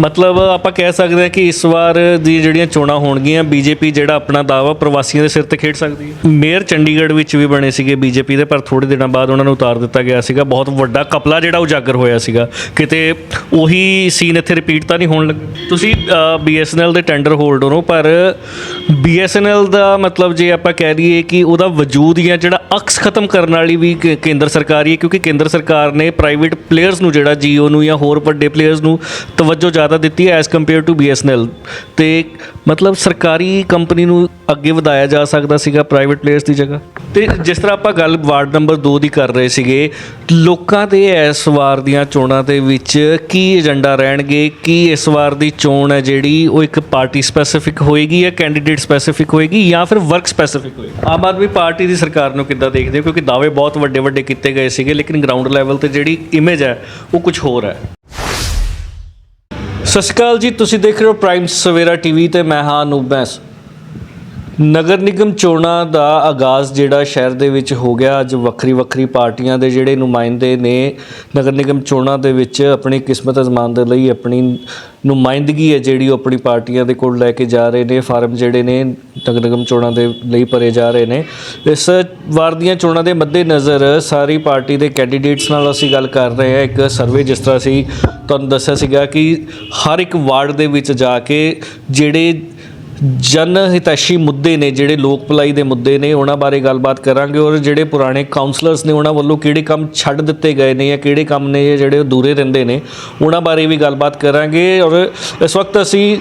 ਮਤਲਬ ਆਪਾਂ ਕਹਿ ਸਕਦੇ ਹਾਂ ਕਿ ਇਸ ਵਾਰ ਦੀ ਜਿਹੜੀਆਂ ਚੋਣਾਂ ਹੋਣਗੀਆਂ, ਬੀਜੇਪੀ ਜਿਹੜਾ ਆਪਣਾ ਦਾਵਾ ਪ੍ਰਵਾਸੀਆਂ ਦੇ ਸਿਰ ਤੇ ਖੇਡ ਸਕਦੀ ਹੈ। ਮੇਅਰ ਚੰਡੀਗੜ੍ਹ ਵਿੱਚ ਵੀ ਬਣੇ ਸੀਗੇ ਬੀਜੇਪੀ ਦੇ, ਪਰ ਥੋੜੇ ਦਿਨਾਂ ਬਾਅਦ ਉਹਨਾਂ ਨੂੰ ਉਤਾਰ ਦਿੱਤਾ ਗਿਆ ਸੀਗਾ। ਬਹੁਤ ਵੱਡਾ ਕਪਲਾ ਜਿਹੜਾ ਉਜਾਗਰ ਹੋਇਆ ਸੀਗਾ। ਕਿਤੇ ਉਹੀ ਸੀਨ ਇੱਥੇ ਰਿਪੀਟ ਤਾਂ ਨਹੀਂ ਹੋਣ ਲੱਗਾ ਤੁਸੀਂ BSNL ਦੇ ਟੈਂਡਰ ਹੋਲਡਰ ਹੋ ਪਰ BSNL ਦਾ ਮਤਲਬ ਜੇ ਆਪਾਂ ਕਹਿ ਲਈਏ ਕਿ ਉਹਦਾ ਵਜੂਦ ਜਾਂ ਜਿਹੜਾ ਅਕਸ ਖਤਮ ਕਰਨ ਵਾਲੀ ਵੀ ਕੇਂਦਰ ਸਰਕਾਰ ਹੀ ਹੈ, ਕਿਉਂਕਿ ਕੇਂਦਰ ਸਰਕਾਰ ਨੇ ਪ੍ਰਾਈਵੇਟ ਪਲੇਅਰਸ ਨੂੰ ਜਿਹੜਾ ਜੀਓ ਨੂੰ ਜਾਂ ਹੋਰ ਵੱਡੇ ਪਲੇਅਰਸ ਨੂੰ ਤਵੱਜੋ ਜ਼ਿਆਦਾ ਦਿੱਤੀ ਹੈ ਐਸ ਕੰਪੇਅਰ ਟੂ BSNL ਤੇ ਮਤਲਬ ਸਰਕਾਰੀ ਕੰਪਨੀ ਨੂੰ ਅੱਗੇ ਵਧਾਇਆ ਜਾ ਸਕਦਾ ਸੀਗਾ ਪ੍ਰਾਈਵੇਟ ਪਲੇਅਰਸ ਦੀ ਜਗ੍ਹਾ। ਤੇ ਜਿਸ ਤਰ੍ਹਾਂ ਆਪਾਂ ਗੱਲ ਵਾਰਡ ਨੰਬਰ 2 ਦੀ ਕਰ ਰਹੇ ਸੀਗੇ, ਲੋਕਾਂ ਦੇ ਇਸ ਵਾਰ ਦੀਆਂ ਚੋਣਾਂ ਦੇ ਵਿੱਚ ਕੀ ਏਜੰਡਾ ਰਹਿਣਗੇ, ਕੀ ਇਸ ਵਾਰ ਦੀ ਚੋਣ ਹੈ ਜਿਹੜੀ ਉਹ ਇੱਕ ਪਾਰਟੀ ਸਪੈਸੀਫਿਕ ਹੋਏਗੀ ਜਾਂ ਕੈਂਡੀਡੇਟ ਸਪੈਸੀਫਿਕ ਹੋਏਗੀ ਜਾਂ ਫਿਰ ਵਰਕ ਸਪੈਸੀਫਿਕ ਹੋਏਗੀ? ਆਮ ਆਦਮੀ ਪਾਰਟੀ ਦੀ ਸਰਕਾਰ ਨੂੰ ਕਿੱਦਾਂ ਦੇਖਦੇ ਹੋ? ਕਿਉਂਕਿ ਦਾਅਵੇ ਬਹੁਤ ਵੱਡੇ ਵੱਡੇ ਕੀਤੇ ਗਏ ਸੀਗੇ, ਲੇਕਿਨ ਗਰਾਊਂਡ ਲੈਵਲ ਤੇ ਜਿਹੜੀ ਇਮੇਜ ਹੈ, ਉਹ ਕੁਝ ਹੋਰ ਹੈ। ਸਤਿ ਸ਼੍ਰੀ ਅਕਾਲ ਜੀ, ਤੁਸੀਂ ਦੇਖ ਰਹੇ ਹੋ ਪ੍ਰਾਈਮ ਸਵੇਰਾ ਟੀਵੀ ਤੇ ਮੈਂ ਹਾਂ ਅਨੂਪ ਬੈਂਸ। ਨਗਰ ਨਿਗਮ ਚੋਣਾਂ ਦਾ ਆਗਾਜ਼ ਜਿਹੜਾ ਸ਼ਹਿਰ ਦੇ ਵਿੱਚ ਹੋ ਗਿਆ। ਅੱਜ ਵੱਖਰੀ ਵੱਖਰੀ ਪਾਰਟੀਆਂ ਦੇ ਜਿਹੜੇ ਨੁਮਾਇੰਦੇ ਨੇ ਨਗਰ ਨਿਗਮ ਚੋਣਾਂ ਦੇ ਵਿੱਚ ਆਪਣੀ ਕਿਸਮਤ ਅਜ਼ਮਾਨ ਦੇ ਲਈ ਆਪਣੀ ਨੁਮਾਇੰਦਗੀ ਹੈ ਜਿਹੜੀ ਉਹ ਆਪਣੀ ਪਾਰਟੀਆਂ ਦੇ ਕੋਲ ਲੈ ਕੇ ਜਾ ਰਹੇ ਨੇ। ਫਾਰਮ ਜਿਹੜੇ ਨੇ ਨਗਰ ਨਿਗਮ ਚੋਣਾਂ ਦੇ ਲਈ ਭਰੇ ਜਾ ਰਹੇ ਨੇ। ਇਸ ਵਾਰ ਦੀਆਂ ਚੋਣਾਂ ਦੇ ਮੱਦੇ ਨਜ਼ਰ ਸਾਰੀ ਪਾਰਟੀ ਦੇ ਕੈਂਡੀਡੇਟਸ ਨਾਲ ਅਸੀਂ ਗੱਲ ਕਰ ਰਹੇ ਹਾਂ। ਇੱਕ ਸਰਵੇ ਜਿਸ ਤਰ੍ਹਾਂ ਅਸੀਂ ਤੁਹਾਨੂੰ ਦੱਸਿਆ ਸੀਗਾ ਕਿ ਹਰ ਇੱਕ ਵਾਰਡ ਦੇ ਵਿੱਚ ਜਾ ਕੇ ਜਿਹੜੇ ਜਨ ਹਿਤੈਸ਼ੀ ਮੁੱਦੇ ਨੇ, ਜਿਹੜੇ ਲੋਕ ਭਲਾਈ ਦੇ ਮੁੱਦੇ ਨੇ, ਉਹਨਾਂ ਬਾਰੇ ਗੱਲਬਾਤ ਕਰਾਂਗੇ ਔਰ ਜਿਹੜੇ ਪੁਰਾਣੇ ਕਾਉਂਸਲਰਸ ਨੇ, ਉਹਨਾਂ ਵੱਲੋਂ ਕਿਹੜੇ ਕੰਮ ਛੱਡ ਦਿੱਤੇ ਗਏ ਨੇ ਜਾਂ ਕਿਹੜੇ ਕੰਮ ਨੇ ਜਿਹੜੇ ਦੂਰੇ ਰਹਿੰਦੇ ਨੇ, ਉਹਨਾਂ ਬਾਰੇ ਵੀ ਗੱਲਬਾਤ ਕਰਾਂਗੇ ਔਰ ਇਸ ਵਕਤ ਅਸੀਂ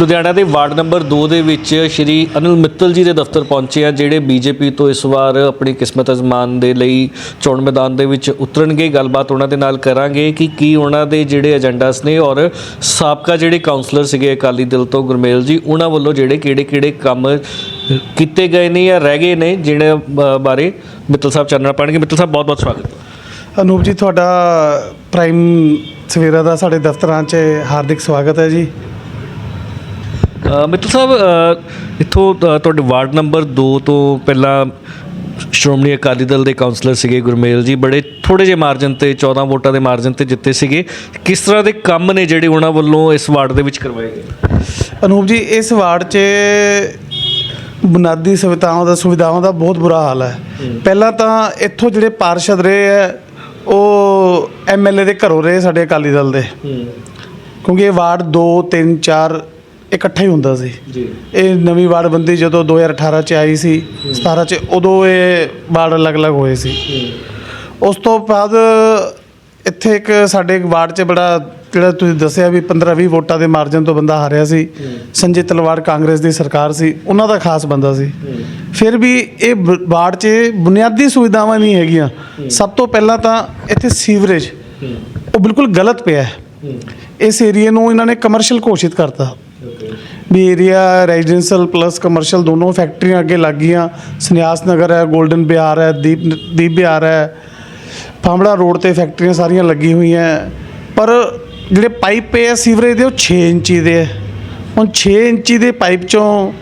ਲੁਧਿਆਣਾ ਦੇ ਵਾਰਡ ਨੰਬਰ 2 ਦੇ ਵਿੱਚ ਸ਼੍ਰੀ ਅਨਿਲ ਮਿੱਤਲ ਜੀ ਦੇ ਦਫ਼ਤਰ ਪਹੁੰਚੇ ਆ ਜਿਹੜੇ ਬੀਜੇਪੀ ਤੋਂ ਇਸ ਵਾਰ ਆਪਣੀ ਕਿਸਮਤ ਅਜ਼ਮਾਨ ਦੇ ਲਈ ਚੋਣ ਮੈਦਾਨ ਦੇ ਵਿੱਚ ਉਤਰਨਗੇ। ਗੱਲਬਾਤ ਉਹਨਾਂ ਦੇ ਨਾਲ ਕਰਾਂਗੇ ਕਿ ਕੀ ਉਹਨਾਂ ਦੇ ਜਿਹੜੇ ਏਜੰਡਾਸ ਨੇ ਔਰ ਸਾਬਕਾ ਜਿਹੜੇ ਕਾਉਂਸਲਰ ਸੀਗੇ ਅਕਾਲੀ ਦਲ ਤੋਂ ਗੁਰਮੇਲ ਜੀ, ਉਹਨਾਂ ਵੱਲੋਂ ਜਿਹੜੇ ਕਿਹੜੇ ਕਿਹੜੇ ਕੰਮ ਕੀਤੇ ਗਏ ਨੇ ਜਾਂ ਰਹਿ ਗਏ ਨੇ ਜਿਹਨਾਂ ਬ- ਬਾਰੇ ਮਿੱਤਲ ਸਾਹਿਬ ਚਾਨਣਾ ਪਾਣਗੇ। ਮਿੱਤਲ ਸਾਹਿਬ ਬਹੁਤ ਬਹੁਤ ਸਵਾਗਤ। ਅਨੂਪ ਜੀ ਤੁਹਾਡਾ ਪ੍ਰਾਈਮ ਸਵੇਰਾ ਦਾ ਸਾਡੇ ਦਫ਼ਤਰਾਂ 'ਚ ਹਾਰਦਿਕ ਸਵਾਗਤ ਹੈ ਜੀ। ਮਿੱਤਲ ਸਾਹਿਬ ਇੱਥੋਂ ਤੁਹਾਡੇ ਵਾਰਡ ਨੰਬਰ 2 ਤੋਂ ਪਹਿਲਾਂ ਸ਼੍ਰੋਮਣੀ ਅਕਾਲੀ ਦਲ ਦੇ ਕਾਉਂਸਲਰ ਸੀਗੇ ਗੁਰਮੇਲ ਜੀ। ਬੜੇ ਥੋੜੇ ਜਿਹੇ ਮਾਰਜਨ ਤੇ 14 ਵੋਟਾਂ ਦੇ ਮਾਰਜਨ ਤੇ ਜਿੱਤੇ ਸੀਗੇ। ਕਿਸ ਤਰ੍ਹਾਂ ਦੇ ਕੰਮ ਨੇ ਜਿਹੜੇ ਉਹਨਾਂ ਵੱਲੋਂ ਇਸ ਵਾਰਡ ਦੇ ਵਿੱਚ ਕਰਵਾਏ ਗਏ? ਅਨੂਪ ਜੀ ਇਸ ਵਾਰਡ 'ਚ ਬੁਨਿਆਦੀ ਸੁਵਿਧਾਵਾਂ ਦਾ ਸੁਵਿਧਾਵਾਂ ਦਾ ਬਹੁਤ ਬੁਰਾ ਹਾਲ ਹੈ। ਪਹਿਲਾਂ ਤਾਂ ਇੱਥੋਂ ਜਿਹੜੇ ਪਾਰਸ਼ਦ ਰਹੇ ਹੈ ਉਹ ਐਮਐਲਏ ਦੇ ਘਰੋਂ ਰਹੇ ਸਾਡੇ ਅਕਾਲੀ ਦਲ ਦੇ। ਕਿਉਂਕਿ ਇਹ ਵਾਰਡ 2 3 4 ਇਕੱਠਾ ਹੀ ਹੁੰਦਾ ਸੀ। ਜੀ। ਇਹ ਨਵੀਂ ਵਾਰਡ ਬੰਦੀ ਜਦੋਂ 2018 ਚ ਆਈ ਸੀ 17 ਚ ਉਦੋਂ ਇਹ ਵਾਰਡ ਅਲੱਗ-ਅਲੱਗ ਹੋਏ ਸੀ। ਉਸ ਤੋਂ ਬਾਅਦ ਇੱਥੇ ਇੱਕ ਸਾਡੇ ਵਾਰਡ 'ਚ ਬੜਾ ਜਿਹੜਾ ਤੁਸੀਂ ਦੱਸਿਆ ਵੀ 15-20 ਵੋਟਾਂ ਦੇ ਮਾਰਜਨ ਤੋਂ ਬੰਦਾ ਹਾਰਿਆ ਸੀ, ਸੰਜੇ ਤਲਵਾੜ ਕਾਂਗਰਸ ਦੀ ਸਰਕਾਰ ਸੀ, ਉਹਨਾਂ ਦਾ ਖਾਸ ਬੰਦਾ ਸੀ। ਫਿਰ ਵੀ ਇਹ ਬ- ਵਾਰਡ 'ਚ ਬੁਨਿਆਦੀ ਸੁਵਿਧਾਵਾਂ ਨਹੀਂ ਹੈਗੀਆਂ। ਸਭ ਤੋਂ ਪਹਿਲਾਂ ਤਾਂ ਇੱਥੇ ਸੀਵਰੇਜ, ਉਹ ਬਿਲਕੁਲ ਗਲਤ ਪਿਆ ਹੈ। ਇਸ ਏਰੀਏ ਨੂੰ ਇਹਨਾਂ ਨੇ ਕਮਰਸ਼ੀਅਲ ਘੋਸ਼ਿਤ ਕਰਤਾ। ਵੀ ਏਰੀਆ ਰੈਜ਼ੀਡੈਂਸ਼ੀਅਲ ਪਲੱਸ ਕਮਰਸ਼ੀਅਲ ਦੋਨੋਂ ਫੈਕਟਰੀਆਂ ਅੱਗੇ ਲੱਗ ਗਈਆਂ। ਸੰਨਿਆਸ ਨਗਰ ਹੈ 골ਡਨ ਬਿਹਾਰ ਹੈ, ਦੀਪ ਦੀਪ ਬਿਹਾਰ ਹੈ। ਫਾਮੜਾ ਰੋਡ ਤੇ ਫੈਕਟਰੀਆਂ ਸਾਰੀਆਂ ਲੱਗੀ ਹੋਈਆਂ। ਪਰ ਜਿਹੜੇ ਪਾਈਪ ਪਏ ਆ ਸੀਵਰੇਜ ਦੇ ਉਹ 6 ਇੰਚੀ ਦੇ ਹੈ ਹੁਣ 6 ਇੰਚੀ ਦੇ ਪਾਈਪ ਚੋਂ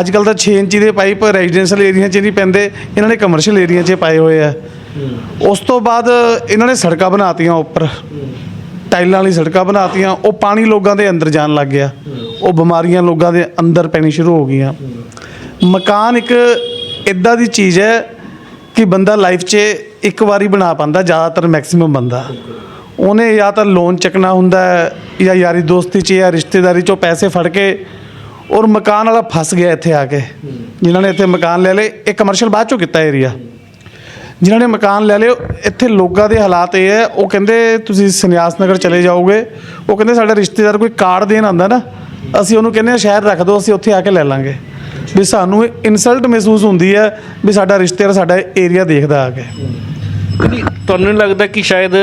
ਅੱਜ ਕੱਲ ਤਾਂ 6 ਇੰਚੀ ਦੇ ਪਾਈਪ ਰੈਜ਼ੀਡੈਂਸ਼ੀਅਲ ਏਰੀਆ 'ਚ ਨਹੀਂ ਪੈਂਦੇ, ਇਹਨਾਂ ਨੇ ਕਮਰਸ਼ੀਅਲ ਏਰੀਆ 'ਚ ਪਾਏ ਹੋਏ ਆ। ਉਸ ਤੋਂ ਬਾਅਦ ਇਹਨਾਂ ਨੇ ਸੜਕਾਂ ਬਣਾਤੀਆਂ ਉੱਪਰ। ਟਾਈਲਾਂ ਵਾਲੀ ਸੜਕਾਂ ਬਣਾਤੀਆਂ, ਉਹ ਪਾਣੀ ਲੋਕਾਂ ਦੇ ਅੰਦਰ ਜਾਣ ਲੱਗ ਗਿਆ। ਉਹ ਬਿਮਾਰੀਆਂ ਲੋਕਾਂ ਦੇ ਅੰਦਰ ਪੈਣੀ ਸ਼ੁਰੂ ਹੋ ਗਈਆਂ। ਮਕਾਨ ਇੱਕ ਇਦਾਂ ਦੀ ਚੀਜ਼ ਹੈ ਕਿ ਬੰਦਾ ਲਾਈਫ 'ਚ ਇੱਕ ਵਾਰੀ ਬਣਾ ਪਾਉਂਦਾ, ਜ਼ਿਆਦਾਤਰ ਮੈਕਸਿਮਮ ਬੰਦਾ। ਉਹਨੇ ਜਾਂ ਤਾਂ ਲੋਨ ਚੱਕਣਾ ਹੁੰਦਾ ਹੈ ਜਾਂ ਯਾਰੀ ਦੋਸਤੀ 'ਚ ਜਾਂ ਰਿਸ਼ਤੇਦਾਰੀ 'ਚੋਂ ਪੈਸੇ ਫੜ ਕੇ ਔਰ ਮਕਾਨ ਵਾਲਾ ਫਸ ਗਿਆ ਇੱਥੇ ਆ ਕੇ। ਜਿਨ੍ਹਾਂ ਨੇ ਇੱਥੇ ਮਕਾਨ ਲੈ ਲਏ, ਇਹ ਕਮਰਸ਼ੀਅਲ ਬਾਅਦ ਚੋਂ ਕੀਤਾ ਏਰੀਆ ਜਿਨ੍ਹਾਂ ਨੇ ਮਕਾਨ ਲੈ ਲਏ, ਇੱਥੇ ਲੋਕਾਂ ਦੇ ਹਾਲਾਤ ਇਹ ਹੈ, ਉਹ ਕਹਿੰਦੇ ਤੁਸੀਂ ਸੰਨਿਆਸ ਨਗਰ ਚਲੇ ਜਾਓਗੇ, ਉਹ ਕਹਿੰਦੇ ਸਾਡਾ ਰਿਸ਼ਤੇਦਾਰ ਕੋਈ ਕਾਰਡ ਦੇਣ ਆਂਦਾ ਨਾ, ਅਸੀਂ ਉਹਨੂੰ ਕਹਿੰਦੇ ਆ ਸ਼ਹਿਰ ਰੱਖ ਦਿਓ, ਅਸੀਂ ਉੱਥੇ ਆ ਕੇ ਲੈ ਲਾਂਗੇ। ਵੀ ਸਾਨੂੰ ਇਨਸਲਟ ਮਹਿਸੂਸ ਹੁੰਦੀ ਹੈ ਵੀ ਸਾਡਾ ਰਿਸ਼ਤੇਦਾਰ ਸਾਡਾ ਏਰੀਆ ਦੇਖਦਾ ਆ ਕੇ। ਕਦੀ ਤੁਹਾਨੂੰ ਨਹੀਂ ਲੱਗਦਾ ਕਿ ਸ਼ਾਇਦ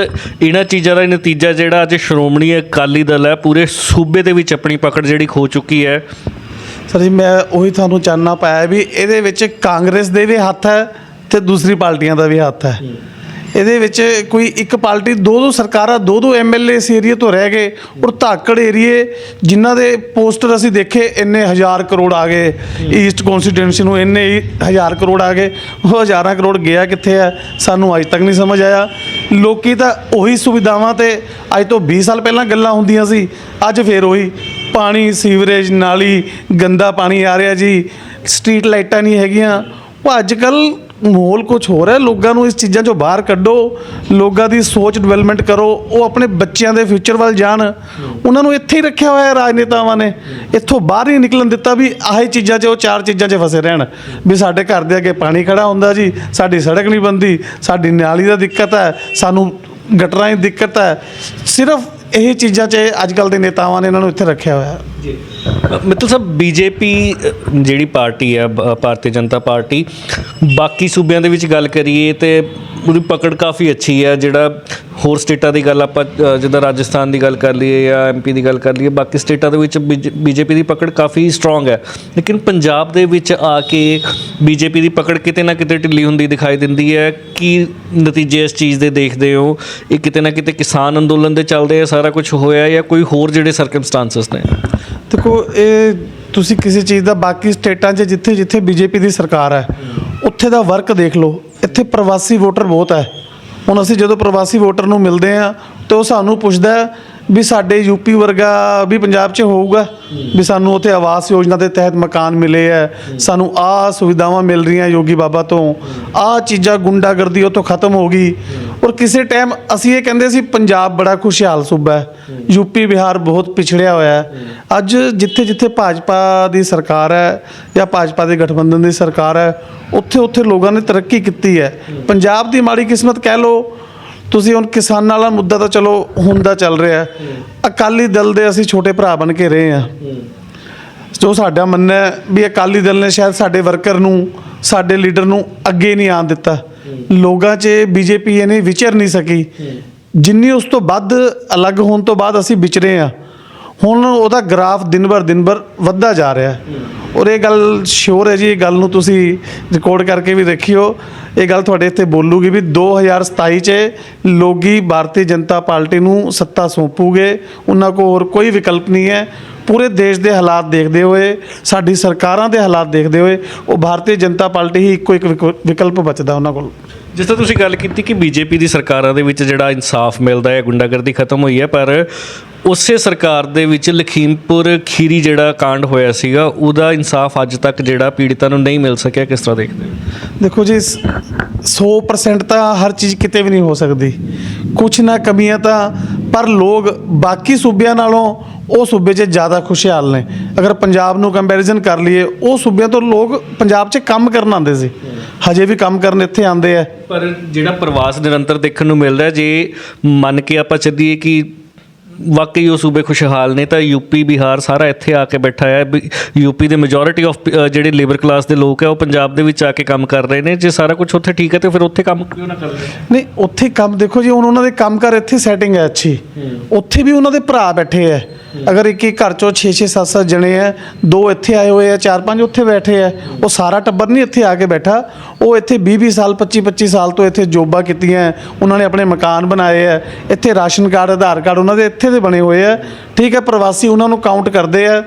ਇਹਨਾਂ ਚੀਜ਼ਾਂ ਦਾ ਨਤੀਜਾ ਜਿਹੜਾ ਅੱਜ ਸ਼੍ਰੋਮਣੀ ਅਕਾਲੀ ਦਲ ਹੈ ਪੂਰੇ ਸੂਬੇ ਦੇ ਵਿੱਚ ਆਪਣੀ ਪਕੜ ਜਿਹੜੀ ਖੋ ਚੁੱਕੀ ਹੈ? ਸਰ ਜੀ ਮੈਂ ਉਹੀ ਤੁਹਾਨੂੰ ਚਾਨਣਾ ਪਾਇਆ ਵੀ ਇਹਦੇ ਵਿੱਚ ਕਾਂਗਰਸ ਦੇ ਵੀ ਹੱਥ ਹੈ ਤੇ ਦੂਸਰੀ ਪਾਰਟੀਆਂ ਦਾ ਵੀ ਹੱਥ ਹੈ। ਇਹਦੇ ਵਿੱਚ ਕੋਈ ਇੱਕ ਪਾਰਟੀ, ਦੋ ਦੋ ਸਰਕਾਰਾਂ, ਦੋ ਦੋ ਐਮਐਲਏ ਇਸ ਏਰੀਏ ਤੋਂ ਰਹਿ ਗਏ, ਔਰ ਧਾਕੜ ਏਰੀਏ ਜਿਨ੍ਹਾਂ ਦੇ ਪੋਸਟਰ ਅਸੀਂ ਦੇਖੇ, ਇੰਨੇ ਹਜ਼ਾਰ ਕਰੋੜ ਆ ਗਏ। ਈਸਟ ਕੌਂਸਟੀਟਿਊਂਸੀ ਨੂੰ ਇੰਨੇ ਹੀ ਹਜ਼ਾਰ ਕਰੋੜ ਆ ਗਏ। ਉਹ ਹਜ਼ਾਰਾਂ ਕਰੋੜ ਗਿਆ ਕਿੱਥੇ ਆ, ਸਾਨੂੰ ਅੱਜ ਤੱਕ ਨਹੀਂ ਸਮਝ ਆਇਆ। ਲੋਕੀ ਤਾਂ ਉਹੀ ਸੁਵਿਧਾਵਾਂ ਤੇ ਅੱਜ ਤੋਂ 20 ਸਾਲ ਪਹਿਲਾਂ ਗੱਲਾਂ ਹੁੰਦੀਆਂ ਸੀ, ਅੱਜ ਫੇਰ ਉਹੀ। ਪਾਣੀ, ਸੀਵਰੇਜ, ਨਾਲੀ, ਗੰਦਾ ਪਾਣੀ ਆ ਰਿਹਾ ਜੀ, ਸਟਰੀਟ ਲਾਈਟਾਂ ਨਹੀਂ ਹੈਗੀਆਂ। ਉਹ ਅੱਜ ਕੱਲ ਮਾਹੌਲ ਕੁਝ ਹੋ ਰਿਹਾ ਲੋਕਾਂ ਨੂੰ ਇਸ ਚੀਜ਼ਾਂ ਚੋਂ ਬਾਹਰ ਕੱਢੋ, ਲੋਕਾਂ ਦੀ ਸੋਚ ਡਿਵੈਲਪਮੈਂਟ ਕਰੋ, ਉਹ ਆਪਣੇ ਬੱਚਿਆਂ ਦੇ ਫਿਊਚਰ ਵੱਲ ਜਾਣ। ਉਹਨਾਂ ਨੂੰ ਇੱਥੇ ਹੀ ਰੱਖਿਆ ਹੋਇਆ ਹੈ ਰਾਜਨੇਤਾਵਾਂ ਨੇ। ਇੱਥੋਂ ਬਾਹਰ ਹੀ ਨਿਕਲਣ ਦਿੱਤਾ ਵੀ ਆਹੀ ਚੀਜ਼ਾਂ 'ਚ, ਉਹ ਚਾਰ ਚੀਜ਼ਾਂ 'ਚ ਫਸੇ ਰਹਿਣ। ਵੀ ਸਾਡੇ ਘਰ ਦੇ ਅੱਗੇ ਪਾਣੀ ਖੜਾ ਹੁੰਦਾ ਜੀ, ਸਾਡੀ ਸੜਕ ਨਹੀਂ ਬੰਦੀ ਸਾਡੀ ਨਾਲੀ ਦਾ ਦਿੱਕਤ ਹੈ, ਸਾਨੂੰ ਗਟਰਾਂ ਦੀ ਦਿੱਕਤ ਹੈ। ਸਿਰਫ ਇਹ ਚੀਜ਼ਾਂ 'ਚ ਅੱਜ ਕੱਲ ਦੇ ਨੇਤਾਵਾਂ ਨੇ ਇਹਨਾਂ ਨੂੰ ਇੱਥੇ ਰੱਖਿਆ ਹੋਇਆ। ਹੈ ਮਿੱਤਲ ਸਾਹਿਬ ਬੀਜੇਪੀ ਜਿਹੜੀ ਪਾਰਟੀ ਹੈ ਭਾਰਤੀ ਜਨਤਾ ਪਾਰਟੀ ਬਾਕੀ ਸੂਬਿਆਂ ਦੇ ਵਿੱਚ ਗੱਲ ਕਰੀਏ ਤੇ ਉਹਦੀ ਪਕੜ ਕਾਫੀ ਅੱਛੀ ਹੈ ਜਿਹੜਾ ਹੋਰ ਸਟੇਟਾਂ ਦੀ ਗੱਲ ਆਪਾਂ ਜਿੱਦਾਂ ਰਾਜਸਥਾਨ ਦੀ ਗੱਲ ਕਰ ਲਈਏ ਜਾਂ ਐਮਪੀ ਦੀ ਗੱਲ ਕਰ ਲਈਏ, ਬਾਕੀ ਸਟੇਟਾਂ ਦੇ ਵਿੱਚ ਬੀਜੇਪੀ ਦੀ ਪਕੜ ਕਾਫੀ ਸਟਰੋਂਗ ਹੈ। ਲੇਕਿਨ ਪੰਜਾਬ ਦੇ ਵਿੱਚ ਆ ਕੇ ਬੀਜੇਪੀ ਦੀ ਪਕੜ ਕਿਤੇ ਨਾ ਕਿਤੇ ਢਿੱਲੀ ਹੁੰਦੀ ਦਿਖਾਈ ਦਿੰਦੀ ਹੈ। ਕੀ ਨਤੀਜੇ ਇਸ ਚੀਜ਼ ਦੇ ਦੇਖਦੇ ਹੋ? ਇਹ ਕਿਤੇ ਨਾ ਕਿਤੇ ਕਿਸਾਨ ਅੰਦੋਲਨ ਦੇ ਚੱਲਦੇ ਆ, ਸਾਰਾ ਕੁਝ ਹੋਇਆ ਜਾਂ ਕੋਈ ਹੋਰ ਜਿਹੜੇ ਸਰਕਮਸਟੈਂਸਸ ਨੇ? ਦੇਖੋ, ਇਹ ਤੁਸੀਂ ਕਿਸੇ ਚੀਜ਼ ਦਾ ਬਾਕੀ ਸਟੇਟਾਂ 'ਚ ਜਿੱਥੇ ਜਿੱਥੇ ਬੀਜੇਪੀ ਦੀ ਸਰਕਾਰ ਹੈ, ਉੱਥੇ ਦਾ ਵਰਕ ਦੇਖ ਲਓ। ਇੱਥੇ ਪ੍ਰਵਾਸੀ ਵੋਟਰ ਬਹੁਤ ਹੈ। ਹੁਣ ਅਸੀਂ ਜਦੋਂ ਪ੍ਰਵਾਸੀ ਵੋਟਰ ਨੂੰ ਮਿਲਦੇ ਆ ਤੇ ਉਹ ਸਾਨੂੰ ਪੁੱਛਦਾ ਵੀ ਸਾਡੇ ਯੂਪੀ ਵਰਗਾ ਵੀ ਪੰਜਾਬ 'ਚ ਹੋਊਗਾ, ਵੀ ਸਾਨੂੰ ਉੱਥੇ ਆਵਾਸ ਯੋਜਨਾ ਦੇ ਤਹਿਤ ਮਕਾਨ ਮਿਲੇ ਹੈ, ਸਾਨੂੰ ਆਹ ਸੁਵਿਧਾਵਾਂ ਮਿਲ ਰਹੀਆਂ ਯੋਗੀ ਬਾਬਾ ਤੋਂ, ਆਹ ਚੀਜ਼ਾਂ ਗੁੰਡਾਗਰਦੀ ਉਹ ਤੋਂ ਖਤਮ ਹੋ ਗਈ ਔਰ ਕਿਸੇ ਟਾਈਮ ਅਸੀਂ ਇਹ ਕਹਿੰਦੇ ਸੀ ਪੰਜਾਬ ਬੜਾ ਖੁਸ਼ਹਾਲ ਸੂਬਾ ਹੈ। ਯੂਪੀ ਬਿਹਾਰ ਬਹੁਤ ਪਿਛੜਿਆ ਹੋਇਆ ਹੈ। ਅੱਜ ਜਿੱਥੇ ਜਿੱਥੇ ਭਾਜਪਾ ਦੀ ਸਰਕਾਰ ਹੈ ਜਾਂ ਭਾਜਪਾ ਦੇ ਗਠਬੰਧਨ ਦੀ ਸਰਕਾਰ ਹੈ ਉੱਥੇ ਉੱਥੇ ਲੋਕਾਂ ਨੇ ਤਰੱਕੀ ਕੀਤੀ ਹੈ। ਪੰਜਾਬ ਦੀ ਮਾੜੀ ਕਿਸਮਤ ਕਹਿ ਲਓ ਤੁਸੀਂ ਹੁਣ ਕਿਸਾਨਾਂ ਵਾਲਾ ਮੁੱਦਾ ਤਾਂ ਚਲੋ ਹੁੰਦਾ ਚੱਲ ਰਿਹਾ ਹੈ। ਅਕਾਲੀ ਦਲ ਦੇ ਅਸੀਂ ਛੋਟੇ ਭਰਾ ਬਣ ਕੇ ਰਹੇ ਹਾਂ। ਜੋ ਸਾਡਾ ਮੰਨਣਾ ਵੀ ਅਕਾਲੀ ਦਲ ਨੇ ਸ਼ਾਇਦ ਸਾਡੇ ਵਰਕਰ ਨੂੰ ਸਾਡੇ ਲੀਡਰ ਨੂੰ ਅੱਗੇ ਨਹੀਂ ਆਉਣ ਦਿੱਤਾ। ਲੋਕਾਂ 'ਚ ਬੀਜੇਪੀ ਇਹਨੇ ਵਿਚਰ ਨਹੀਂ ਸਕੀ। ਜਿੰਨੀ ਉਸ ਤੋਂ ਵੱਧ ਅਲੱਗ ਹੋਣ ਤੋਂ ਬਾਅਦ ਅਸੀਂ ਵਿਚਰੇ ਆ ਹੁਣ ਉਹਦਾ ਗ੍ਰਾਫ ਦਿਨ ਬਰ ਦਿਨ ਬਰ ਵੱਧਦਾ ਜਾ ਰਿਹਾ ਔਰ ਇਹ ਗੱਲ ਸ਼ੋਰ ਹੈ ਜੀ, ਇਹ ਗੱਲ ਨੂੰ ਤੁਸੀਂ ਰਿਕਾਰਡ ਕਰਕੇ ਵੀ ਦੇਖਿਓ। ਇਹ ਗੱਲ ਤੁਹਾਡੇ ਇੱਥੇ ਬੋਲੂਗੀ ਵੀ 2027 ਚ ਲੋਕੀ ਭਾਰਤੀ ਜਨਤਾ ਪਾਰਟੀ ਨੂੰ ਸੱਤਾ ਸੌਂਪੂਗੇ। ਉਹਨਾਂ ਕੋਲ ਹੋਰ ਕੋਈ ਵਿਕਲਪ ਨਹੀਂ ਹੈ। ਪੂਰੇ ਦੇਸ਼ ਦੇ ਹਾਲਾਤ ਦੇਖਦੇ ਹੋਏ, ਸਾਡੀ ਸਰਕਾਰਾਂ ਦੇ ਹਾਲਾਤ ਦੇਖਦੇ ਹੋਏ, ਉਹ ਭਾਰਤੀ ਜਨਤਾ ਪਾਰਟੀ ਹੀ ਇੱਕੋ ਇੱਕ ਵਿਕ- ਵਿਕਲਪ ਬਚਦਾ ਉਹਨਾਂ ਕੋਲ। ਜਿਸ ਤਰ੍ਹਾਂ ਤੁਸੀਂ ਗੱਲ ਕੀਤੀ ਕਿ ਬੀਜੇਪੀ ਦੀ ਸਰਕਾਰਾਂ ਦੇ ਵਿੱਚ ਜਿਹੜਾ ਇਨਸਾਫ ਮਿਲਦਾ ਹੈ, ਗੁੰਡਾਗਰਦੀ ਖਤਮ ਹੋਈ ਹੈ, ਪਰ ਉਸੇ ਸਰਕਾਰ ਦੇ ਵਿੱਚ ਲਖੀਮਪੁਰ ਖੀਰੀ ਜਿਹੜਾ ਕਾਂਡ ਹੋਇਆ ਸੀਗਾ ਉਹਦਾ ਇਨਸਾਫ ਅੱਜ ਤੱਕ ਜਿਹੜਾ ਪੀੜਤਾਂ ਨੂੰ ਨਹੀਂ ਮਿਲ ਸਕਿਆ ਕਿਸ ਤਰ੍ਹਾਂ ਦੇਖਦੇ ਹੋ? ਦੇਖੋ ਜੀ ਸ- 100% ਤਾਂ ਹਰ ਚੀਜ਼ ਕਿਤੇ ਵੀ ਨਹੀਂ ਹੋ ਸਕਦੀ। ਕੁਛ ਨਾ ਕਮੀਆਂ ਤਾਂ ਪਰ ਲੋਕ ਬਾਕੀ ਸੂਬਿਆਂ ਨਾਲੋਂ ਉਹ ਸੂਬੇ 'ਚ ਜ਼ਿਆਦਾ ਖੁਸ਼ਹਾਲ ਨੇ। ਅਗਰ ਪੰਜਾਬ ਨੂੰ ਕੰਪੈਰੀਜ਼ਨ ਕਰ ਲਈਏ ਉਹ ਸੂਬਿਆਂ ਤੋਂ ਲੋਕ ਪੰਜਾਬ 'ਚ ਕੰਮ ਕਰਨ ਆਉਂਦੇ ਸੀ। ਹਜੇ ਵੀ ਕੰਮ ਕਰਨ ਇੱਥੇ ਆਉਂਦੇ ਆ। ਪਰ ਜਿਹੜਾ ਪ੍ਰਵਾਸ ਨਿਰੰਤਰ ਦੇਖਣ ਨੂੰ ਮਿਲਦਾ ਜੇ ਮੰਨ ਕੇ ਆਪਾਂ ਚੱਲੀਏ ਕਿ ਵਾਕਈ ਉਹ ਸੂਬੇ ਖੁਸ਼ਹਾਲ ਨੇ ਤਾਂ ਯੂਪੀ ਬਿਹਾਰ ਸਾਰਾ ਇੱਥੇ ਆ ਕੇ ਬੈਠਾ ਹੈ। ਯੂਪੀ ਦੇ ਮੈਜੋਰਿਟੀ ਆਫ ਜਿਹੜੇ ਲੇਬਰ ਕਲਾਸ ਦੇ ਲੋਕ ਹੈ ਉਹ ਪੰਜਾਬ ਦੇ ਵਿੱਚ ਆ ਕੇ ਕੰਮ ਕਰ ਰਹੇ ਨੇ। ਜੇ ਸਾਰਾ ਕੁਝ ਉੱਥੇ ਠੀਕ ਹੈ ਤੇ ਫਿਰ ਉੱਥੇ ਕੰਮ ਕਿਉਂ ਨਾ ਕਰਦੇ? ਨਹੀਂ ਉੱਥੇ ਕੰਮ ਦੇਖੋ ਜੀ ਹੁਣ ਉਹਨਾਂ ਦੇ ਕੰਮ ਕਰ ਇੱਥੇ ਸੈਟਿੰਗ ਹੈ ਅੱਛੀ। ਉੱਥੇ ਵੀ ਉਹਨਾਂ ਦੇ ਭਰਾ ਬੈਠੇ ਹੈ। ਅਗਰ ਇੱਕ ਇੱਕ ਘਰ ਚੋਂ 6 6 7 7 ਜਣੇ ਹੈ ਦੋ ਇੱਥੇ ਆਏ ਹੋਏ ਆ, ਚਾਰ ਪੰਜ ਉੱਥੇ ਬੈਠੇ ਹੈ ਉਹ ਸਾਰਾ ਟੱਬਰ ਨਹੀਂ ਇੱਥੇ ਆ ਕੇ ਬੈਠਾ। ਉਹ ਇੱਥੇ 20 20 ਸਾਲ 25 25 ਸਾਲ ਤੋਂ ਇੱਥੇ ਜੋਬਾਂ ਕੀਤੀਆਂ ਉਹਨਾਂ ਨੇ ਆਪਣੇ ਮਕਾਨ ਬਣਾਏ ਹੈ ਇੱਥੇ ਰਾਸ਼ਨ ਕਾਰਡ, ਆਧਾਰ ਕਾਰਡ ਉਹਨਾਂ ਦੇ ਇੱਥੇ ਦੇ ਬਣੇ ਹੋਏ ਆ। ਠੀਕ ਹੈ ਪ੍ਰਵਾਸੀ ਉਹਨਾਂ ਨੂੰ ਕਾਊਂਟ ਕਰਦੇ ਆ।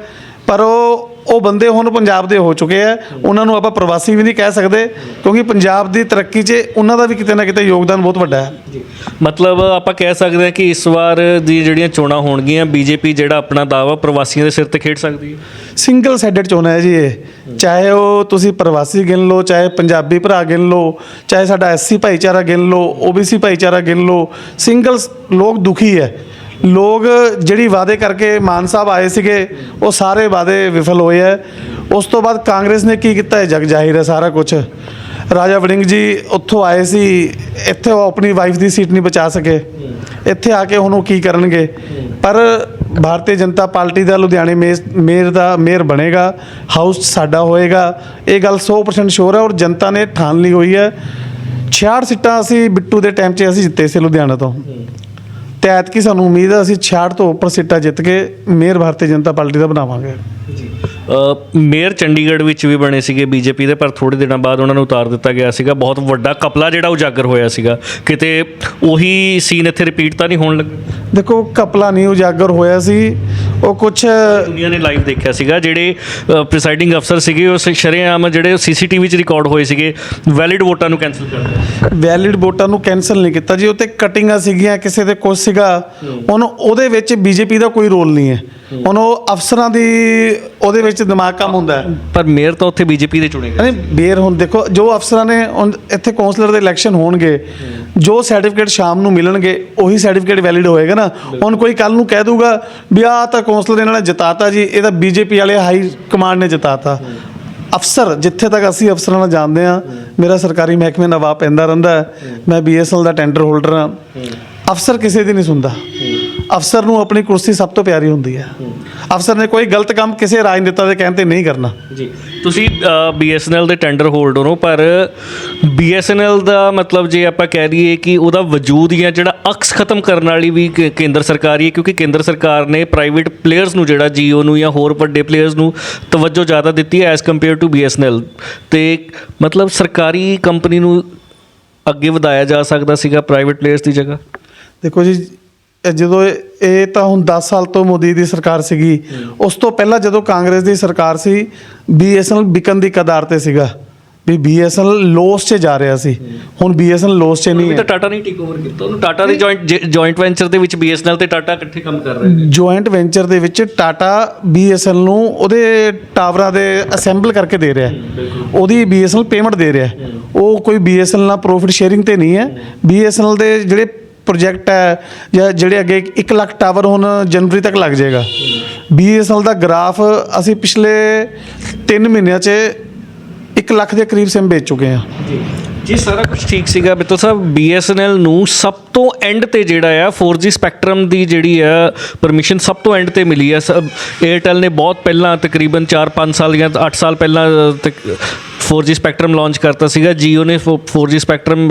ਪਰ ਉਹ ਉਹ ਬੰਦੇ ਹੁਣ ਪੰਜਾਬ ਦੇ ਹੋ ਚੁੱਕੇ ਆ। ਉਹਨਾਂ ਨੂੰ ਆਪਾਂ ਪ੍ਰਵਾਸੀ ਵੀ ਨਹੀਂ ਕਹਿ ਸਕਦੇ ਕਿਉਂਕਿ ਪੰਜਾਬ ਦੀ ਤਰੱਕੀ 'ਚ ਉਹਨਾਂ ਦਾ ਵੀ ਕਿਤੇ ਨਾ ਕਿਤੇ ਯੋਗਦਾਨ ਬਹੁਤ ਵੱਡਾ ਹੈ। ਮਤਲਬ ਆਪਾਂ ਕਹਿ ਸਕਦੇ ਹਾਂ ਕਿ ਇਸ ਵਾਰ ਦੀ ਜਿਹੜੀਆਂ ਚੋਣਾਂ ਹੋਣਗੀਆਂ ਬੀਜੇਪੀ ਜਿਹੜਾ ਆਪਣਾ ਦਾਵਾ ਪ੍ਰਵਾਸੀਆਂ ਦੇ ਸਿਰ ਤੇ ਖੇਡ ਸਕਦੀ ਹੈ? ਸਿੰਗਲ ਸਾਈਡਡ ਚੋਣ ਹੈ ਜੀ ਇਹ। ਚਾਹੇ ਉਹ ਤੁਸੀਂ ਪ੍ਰਵਾਸੀ ਗਿਣ ਲਓ ਚਾਹੇ ਪੰਜਾਬੀ ਭਰਾ ਗਿਣ ਲਓ ਚਾਹੇ ਸਾਡਾ ਐਸਸੀ ਭਾਈਚਾਰਾ ਗਿਣ ਲਓ ਓਬੀਸੀ ਭਾਈਚਾਰਾ ਗਿਣ ਲਓ ਸਿੰਗਲ ਲੋਕ ਦੁਖੀ ਹੈ। ਲੋਕ ਜਿਹੜੀ ਵਾਅਦੇ ਕਰਕੇ ਮਾਨ ਸਾਹਿਬ ਆਏ ਸੀਗੇ, ਉਹ ਸਾਰੇ ਵਾਅਦੇ ਵਿਫਲ ਹੋਏ ਹੈ। ਉਸ ਤੋਂ ਬਾਅਦ ਕਾਂਗਰਸ ਨੇ ਕੀ ਕੀਤਾ ਹੈ ਜਗ ਜਾਹਿਰ ਹੈ ਸਾਰਾ ਕੁਝ ਰਾਜਾ ਵੜਿੰਗ ਜੀ ਉੱਥੋਂ ਆਏ ਸੀ, ਇੱਥੇ ਉਹ ਆਪਣੀ ਵਾਈਫ ਦੀ ਸੀਟ ਨਹੀਂ ਬਚਾ ਸਕੇ। ਇੱਥੇ ਆ ਕੇ ਹੁਣ ਉਹ ਕੀ ਕਰਨਗੇ? ਪਰ ਭਾਰਤੀ ਜਨਤਾ ਪਾਰਟੀ ਦਾ ਲੁਧਿਆਣੇ ਮੇਸ- ਮੇਅਰ ਦਾ ਮੇਅਰ ਬਣੇਗਾ ਹਾਊਸ ਸਾਡਾ ਹੋਏਗਾ। ਇਹ ਗੱਲ 100% ਸ਼ੋਰ ਹੈ ਔਰ ਜਨਤਾ ਨੇ ਠਾਣ ਲਈ ਹੋਈ ਹੈ। 66 ਸੀਟਾਂ ਅਸੀਂ ਬਿੱਟੂ ਦੇ ਟਾਈਮ 'ਚ ਅਸੀਂ ਜਿੱਤੇ ਸੀ ਲੁਧਿਆਣਾ ਤੋਂ। ਤੇ ਐਤਕੀ ਸਾਨੂੰ ਉਮੀਦ ਹੈ ਅਸੀਂ 66 ਤੋਂ ਉੱਪਰ ਸੀਟਾਂ ਜਿੱਤ ਕੇ ਮੇਅਰ ਭਾਰਤੀ ਜਨਤਾ ਪਾਰਟੀ ਦਾ ਬਣਾਵਾਂਗੇ। ਮੇਅਰ ਚੰਡੀਗੜ੍ਹ ਵਿੱਚ ਵੀ ਬਣੇ ਸੀਗੇ ਬੀਜੇਪੀ ਦੇ ਪਰ ਥੋੜੇ ਦਿਨਾਂ ਬਾਅਦ ਉਹਨਾਂ ਨੂੰ ਉਤਾਰ ਦਿੱਤਾ ਗਿਆ ਸੀਗਾ। ਬਹੁਤ ਵੱਡਾ ਕਪਲਾ ਜਿਹੜਾ ਉਜਾਗਰ ਹੋਇਆ ਸੀਗਾ। ਕਿਤੇ ਉਹੀ ਸੀਨ ਇੱਥੇ ਰਿਪੀਟ ਤਾਂ ਨਹੀਂ ਹੋਣ ਲੱਗਾ ਦੇਖੋ ਕਪਲਾ ਨਹੀਂ ਉਜਾਗਰ ਹੋਇਆ ਸੀ। ਉਹ ਕੁਝ ਦੁਨੀਆ ਨੇ ਲਾਈਵ ਦੇਖਿਆ ਸੀਗਾ ਜਿਹੜੇ ਪ੍ਰੀਸਾਈਡਿੰਗ ਅਫਸਰ ਸੀਗੇ ਉਸ ਸ਼ਰੇਆਮ ਜਿਹੜੇ ਸੀਸੀਟੀਵੀ 'ਚ ਰਿਕਾਰਡ ਹੋਏ ਸੀਗੇ ਵੈਲਿਡ ਵੋਟਾਂ ਨੂੰ ਕੈਨਸਲ ਕਰ ਦਿੱਤਾ। ਵੈਲਿਡ ਵੋਟਾਂ ਨੂੰ ਕੈਨਸਲ ਨਹੀਂ ਕੀਤਾ ਜੀ ਉੱਤੇ ਕਟਿੰਗਾਂ ਸੀਗੀਆਂ ਕਿਸੇ ਦੇ ਕੁਝ ਸੀਗਾ। ਉਹਨੂੰ ਉਹਦੇ ਵਿੱਚ ਬੀਜੇਪੀ ਦਾ ਕੋਈ ਰੋਲ ਨਹੀਂ ਹੈ। ਹੁਣ ਉਹ ਅਫਸਰਾਂ ਦੀ ਉਹਦੇ ਵਿੱਚ ਦਿਮਾਗ ਕੰਮ ਹੁੰਦਾ ਪਰ ਮੇਅਰ ਤਾਂ ਉੱਥੇ ਬੀਜੇਪੀ ਦੇ ਚੁਣੇ ਗਏ ਨਹੀਂ ਬੇਰ ਹੁਣ ਦੇਖੋ ਜੋ ਅਫਸਰਾਂ ਨੇ ਇੱਥੇ ਕੌਂਸਲਰ ਦੇ ਇਲੈਕਸ਼ਨ ਹੋਣਗੇ ਜੋ ਸਰਟੀਫਿਕੇਟ ਸ਼ਾਮ ਨੂੰ ਮਿਲਣਗੇ ਉਹੀ ਸਰਟੀਫਿਕੇਟ ਵੈਲਿਡ ਹੋਏਗਾ ਨਾ। ਹੁਣ ਕੋਈ ਕੱਲ ਨੂੰ ਕਹਿ ਦੂਗਾ ਵੀ ਆਹ ਤਾਂ ਕੌਂਸਲਰ ਇਹਨਾਂ ਨੇ ਜਿਤਾਤਾ ਜੀ ਇਹ ਤਾਂ ਬੀਜੇਪੀ ਵਾਲੇ ਹਾਈ ਕਮਾਂਡ ਨੇ ਜਿਤਾਤਾ। ਅਫਸਰ ਜਿੱਥੇ ਤੱਕ ਅਸੀਂ ਅਫਸਰਾਂ ਨਾਲ ਜਾਣਦੇ ਆ ਮੇਰਾ ਸਰਕਾਰੀ ਮਹਿਕਮੇ ਨਵਾਬ ਪੈਂਦਾ ਰਹਿੰਦਾ। ਮੈਂ ਬੀਐਸਐਲ ਦਾ ਟੈਂਡਰ ਹੋਲਡਰ ਹਾਂ। ਅਫਸਰ ਕਿਸੇ ਦੀ ਨਹੀਂ ਸੁਣਦਾ। ਅਫਸਰ ਨੂੰ ਆਪਣੀ ਕੁਰਸੀ ਸਭ ਤੋਂ ਪਿਆਰੀ ਹੁੰਦੀ ਹੈ। ਅਫਸਰ ਨੇ ਕੋਈ ਗਲਤ ਕੰਮ ਕਿਸੇ ਰਾਜਨੇਤਾ ਦੇ ਕਹਿਣ ਤੇ ਨਹੀਂ ਕਰਨਾ। ਜੀ। ਤੁਸੀਂ BSNL ਦੇ ਟੈਂਡਰ ਹੋਲਡਰ ਹੋ ਪਰ BSNL ਦਾ ਮਤਲਬ ਜੇ ਆਪਾਂ ਕਹਿ ਦਈਏ ਕਿ ਉਹਦਾ ਵਜੂਦ ਜਾਂ ਜਿਹੜਾ ਅਕਸ ਖਤਮ ਕਰਨ ਵਾਲੀ ਵੀ ਕੇਂਦਰ ਸਰਕਾਰ ਹੀ ਹੈ ਕਿਉਂਕਿ ਕੇਂਦਰ ਸਰਕਾਰ ਨੇ ਪ੍ਰਾਈਵੇਟ ਪਲੇਅਰਸ ਨੂੰ ਜਿਹੜਾ Jio ਨੂੰ ਜਾਂ ਹੋਰ ਵੱਡੇ ਪਲੇਅਰਸ ਨੂੰ ਤਵੱਜੋ ਜ਼ਿਆਦਾ ਦਿੱਤੀ ਹੈ ਐਸ ਕੰਪੇਅਰ ਟੂ BSNL ਤੇ ਮਤਲਬ ਸਰਕਾਰੀ ਕੰਪਨੀ ਨੂੰ ਅੱਗੇ ਵਧਾਇਆ ਜਾ ਸਕਦਾ ਸੀਗਾ ਪ੍ਰਾਈਵੇਟ ਪਲੇਅਰਸ ਦੀ ਜਗ੍ਹਾ? ਦੇਖੋ ਜੀ ਇਹ ਜਦੋਂ ਇਹ ਤਾਂ ਹੁਣ 10 ਸਾਲ ਤੋਂ ਮੋਦੀ ਦੀ ਸਰਕਾਰ ਸੀਗੀ। ਉਸ ਤੋਂ ਪਹਿਲਾਂ ਜਦੋਂ ਕਾਂਗਰਸ ਦੀ ਸਰਕਾਰ ਸੀ ਬੀਐਸਐਨਐਲ ਵਿਕਨ ਦੀ ਕਦਾਰ ਤੇ ਸੀਗਾ। ਵੀ ਬੀਐਸਐਨਐਲ ਲੋਸ 'ਚ ਜਾ ਰਿਹਾ ਸੀ। ਹੁਣ ਬੀਐਸਐਨਐਲ ਲੋਸ 'ਚ ਨਹੀਂ ਹੈ ਤਾਂ ਟਾਟਾ ਨੇ ਟੇਕ ਓਵਰ ਕੀਤਾ। ਉਹਨੂੰ ਟਾਟਾ ਦੇ ਜੁਆਇੰਟ ਜੁਆਇੰਟ ਵੈਂਚਰ ਦੇ ਵਿੱਚ BSNL ਤੇ ਟਾਟਾ ਇਕੱਠੇ ਕੰਮ ਕਰ ਰਹੇ ਨੇ। ਜੁਆਇੰਟ ਵੈਂਚਰ ਦੇ ਵਿੱਚ ਟਾਟਾ ਬੀਐਸਐਨਐਲ ਨੂੰ ਉਹਦੇ ਟਾਵਰਾਂ ਦੇ ਅਸੈਂਬਲ ਕਰਕੇ ਦੇ ਰਿਹਾ। ਉਹਦੀ ਬੀਐਸਐਨਐਲ ਪੇਮੈਂਟ ਦੇ ਰਿਹਾ। ਉਹ ਕੋਈ ਬੀਐਸਐਨਐਲ ਨਾਲ ਪ੍ਰੋਫਿਟ ਸ਼ੇਅਰਿੰਗ ਤੇ ਨਹੀਂ ਹੈ। ਬੀਐਸਐਨਐਲ ਦੇ ਜਿਹੜੇ ਪ੍ਰੋਜੈਕਟ ਹੈ ਜਾਂ ਜਿਹੜੇ ਅੱਗੇ 1 ਲੱਖ ਟਾਵਰ ਹੁਣ ਜਨਵਰੀ ਤੱਕ ਲੱਗ ਜਾਏਗਾ। ਬੀਐਸਐਨਐਲ ਦਾ ਗ੍ਰਾਫ ਅਸੀਂ ਪਿਛਲੇ 3 ਮਹੀਨਿਆਂ 'ਚ 1 ਲੱਖ ਦੇ ਕਰੀਬ ਸਿਮ ਵੇਚ ਚੁੱਕੇ ਹਾਂ। ਜੀ। ਸਾਰਾ ਕੁਝ ਠੀਕ ਸੀਗਾ ਬਿੱਤੋ ਸਾਹਿਬ। BSNL ਨੂੰ ਸਭ ਤੋਂ ਐਂਡ ਤੇ ਜਿਹੜਾ ਆ 4G ਸਪੈਕਟਰਮ ਦੀ ਜਿਹੜੀ ਆ ਪਰਮਿਸ਼ਨ ਸਭ ਤੋਂ ਐਂਡ ਤੇ ਮਿਲੀ ਆ। 에ਅਰਟੈਲ ਨੇ ਬਹੁਤ ਪਹਿਲਾਂ ਤਕਰੀਬਨ 4-5 ਸਾਲ ਜਾਂ 8 ਸਾਲ ਪਹਿਲਾਂ ਅ, 4G ਸਪੈਕਟਰਮ ਲਾਂਚ ਕਰਤਾ ਸੀਗਾ Jio ਨੇ 4G ਸਪੈਕਟਰਮ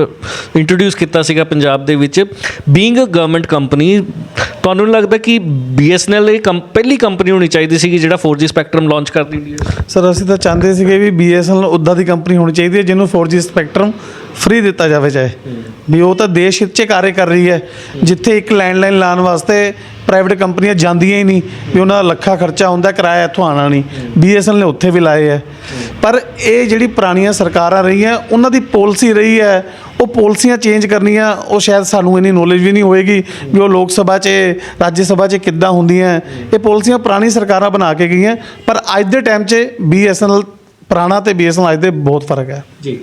ਇੰਟਰੋਡਿਊਸ ਕੀਤਾ ਸੀਗਾ ਪੰਜਾਬ ਦੇ ਵਿੱਚ। ਬੀਇੰਗ ਅ ਗਵਰਨਮੈਂਟ ਕੰਪਨੀ ਤੁਹਾਨੂੰ ਨਹੀਂ ਲੱਗਦਾ ਕਿ BSNL ਇਹ ਪਹਿਲੀ ਕੰਪਨੀ ਹੋਣੀ ਚਾਹੀਦੀ ਸੀ ਜਿਹੜਾ 4G ਸਪੈਕਟਰਮ ਲਾਂਚ ਕਰਦੀ ਇੰਡੀਆ ਸਰ ਅਸੀਂ ਤਾਂ ਚਾਹੁੰਦੇ ਸੀਗੇ ਵੀ BSNL ਉੱਦਾਂ ਦੀ ਕੰਪਨੀ ਹੋਣੀ ਚਾਹੀਦੀ ਹੈ ਜਿਹਨੂੰ 4G ਸਪੈਕਟਰਮ ਫ੍ਰੀ ਦਿੱਤਾ ਜਾਵੇ ਚਾਹੇ। ਵੀ ਉਹ ਤਾਂ ਦੇਸ਼ ਹਿੱਤ 'ਚ ਕਾਰਜ ਕਰ ਰਹੀ ਹੈ। ਜਿੱਥੇ ਇੱਕ ਲੈਂਡਲਾਈਨ ਲਾਉਣ ਵਾਸਤੇ ਪ੍ਰਾਈਵੇਟ ਕੰਪਨੀਆਂ ਜਾਂਦੀਆਂ ਹੀ ਨਹੀਂ ਵੀ ਉਹਨਾਂ ਦਾ ਲੱਖਾਂ ਖਰਚਾ ਹੁੰਦਾ, ਕਿਰਾਇਆ ਇੱਥੋਂ ਆਣਾ ਨਹੀਂ। BSNL ਨੇ ਉੱਥੇ ਵੀ ਲਾਏ ਹੈ ਪਰ ਇਹ ਜਿਹੜੀ ਪੁਰਾਣੀਆਂ ਸਰਕਾਰਾਂ ਰਹੀਆਂ, ਉਹਨਾਂ ਦੀ ਪਾਲਿਸੀ ਰਹੀ ਹੈ। ਉਹ ਪਾਲਿਸੀਆਂ ਚੇਂਜ ਕਰਨੀਆਂ, ਉਹ ਸ਼ਾਇਦ ਸਾਨੂੰ ਇੰਨੀ ਨੌਲੇਜ ਵੀ ਨਹੀਂ ਹੋਏਗੀ ਵੀ ਉਹ ਲੋਕ ਸਭਾ 'ਚ, ਰਾਜ ਸਭਾ 'ਚ ਕਿੱਦਾਂ ਹੁੰਦੀਆਂ। ਇਹ ਪਾਲਿਸੀਆਂ ਪੁਰਾਣੀ ਸਰਕਾਰਾਂ ਬਣਾ ਕੇ ਗਈਆਂ, ਪਰ ਅੱਜ ਦੇ ਟਾਈਮ 'ਚ BSNL ਪੁਰਾਣਾ ਤੇ BSNL ਅੱਜ ਦੇ ਬਹੁਤ ਫ਼ਰਕ ਹੈ। ਜੀ।